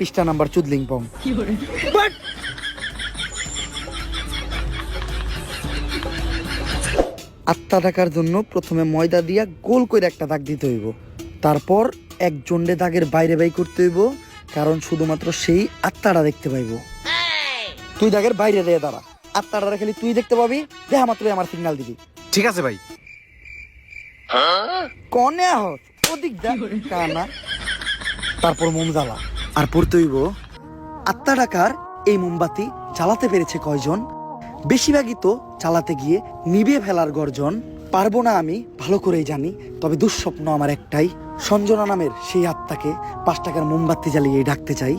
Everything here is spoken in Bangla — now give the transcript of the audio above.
পৃষ্ঠা নাম্বার চুদলিং পং আত্মা ডাকার জন্য প্রথমে ময়দা দিয়া গোল করে একটা দাগ দিতে হইব। তারপর এক জন্ডে দাগের বাইরে বাই করতে হইব কারণ শুধুমাত্র সেই আত্মাটা দেখতে পাইব। তুই দাগের বাইরে দিয়ে দাঁড়া। আত্মাটা খালি তুই দেখতে পাবি দেখা মাত্র আমার সিগন্যাল দিবি। ঠিক আছে ভাই। কনে আহত ওদিক যা কানা। তারপর মোম জ্বালা আর পড়তে হইব। আত্মা ডাকার এই মোমবাতি চালাতে পেরেছে কয়জন? বেশিরভাগই তো চালাতে গিয়ে নিবে ফেলার গর্জন। পারব না আমি, ভালো করেই জানি, তবে দুঃস্বপ্ন আমার একটাই। সঞ্জনা নামের সেই আত্মাকে পাঁচ টাকার মোমবাতি জ্বালিয়ে ডাকতে চাই।